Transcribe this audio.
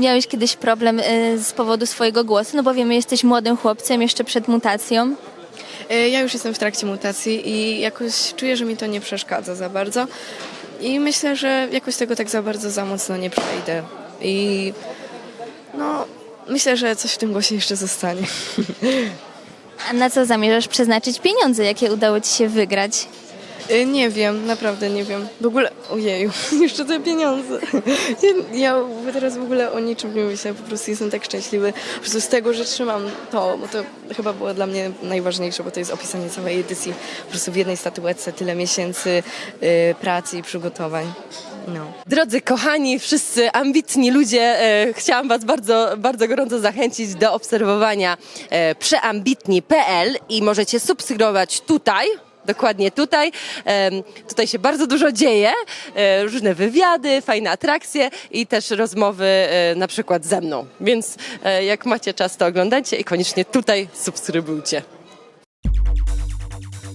Miałeś kiedyś problem y, z powodu swojego głosu? No bo wiemy, jesteś młodym chłopcem jeszcze przed mutacją. E, Ja już jestem w trakcie mutacji i jakoś czuję, że mi to nie przeszkadza za bardzo. I myślę, że jakoś tego tak za bardzo za mocno nie przejdę. I no, myślę, że coś w tym głosie jeszcze zostanie. A na co zamierzasz przeznaczyć pieniądze, jakie udało ci się wygrać? E, Nie wiem, naprawdę nie wiem. W ogóle, ojeju, jeszcze te pieniądze. Ja, ja teraz w ogóle o niczym nie myślę, po prostu jestem tak szczęśliwy. Po prostu z tego, że trzymam to, bo to chyba było dla mnie najważniejsze, bo to jest opisanie całej edycji. Po prostu w jednej statuetce tyle miesięcy y, pracy i przygotowań. No. Drodzy kochani, wszyscy ambitni ludzie, e, chciałam Was bardzo, bardzo gorąco zachęcić do obserwowania e, przeambitni.pl i możecie subskrybować tutaj. Dokładnie tutaj. Tutaj się bardzo dużo dzieje. e, Różne wywiady, fajne atrakcje i też rozmowy e, na przykład ze mną. Więc e, jak macie czas, to oglądajcie i koniecznie tutaj subskrybujcie.